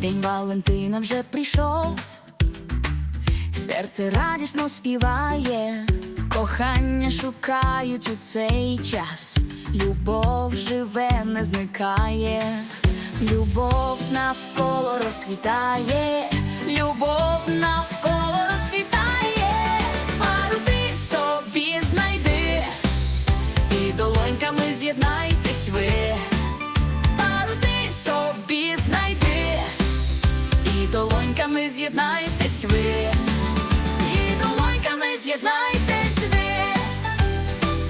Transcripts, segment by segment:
День Валентина вже прийшов, серце радісно співає, кохання шукають у цей час, любов живе, не зникає, любов навколо розквітає, любов навколо розквітає, пару ти собі знайди, і долоньками з'єднайтесь долоньками з'єднайтесь ви, і долоньками з'єднайтесь ви,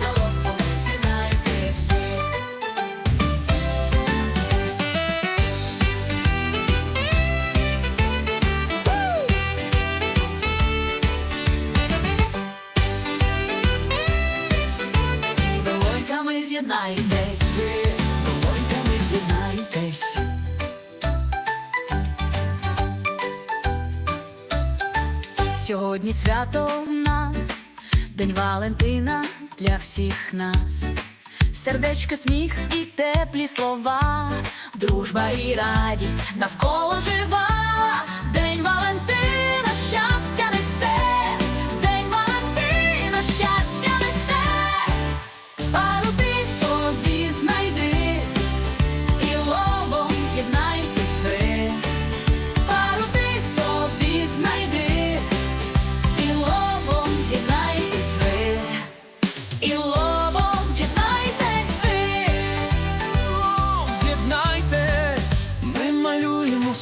долоньками ви. Долоньками ви, долоньками з'єднайтесь. Сьогодні свято в нас, День Валентина для всіх нас. Сердечко, сміх і теплі слова, дружба і радість навколо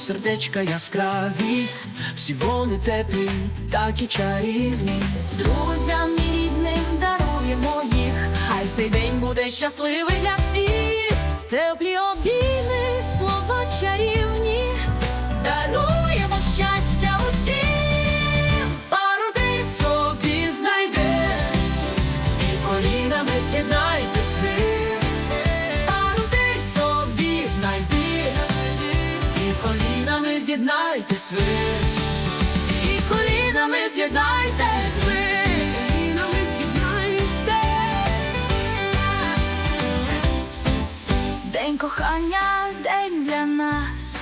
сердечка яскраві, всі вони теплі, так і чарівні. Друзям і рідним даруємо їх. Хай цей день буде щасливий для всіх. Теплі обійми, слова чарівні, з'єднайтесь ви, і колінами з'єднайтесь ви. колінами з'єднайтесь. День кохання, день для нас,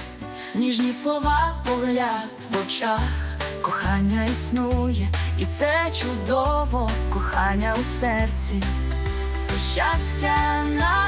ніжні слова, погляд в очах. Кохання існує, і це чудово, кохання у серці, це щастя на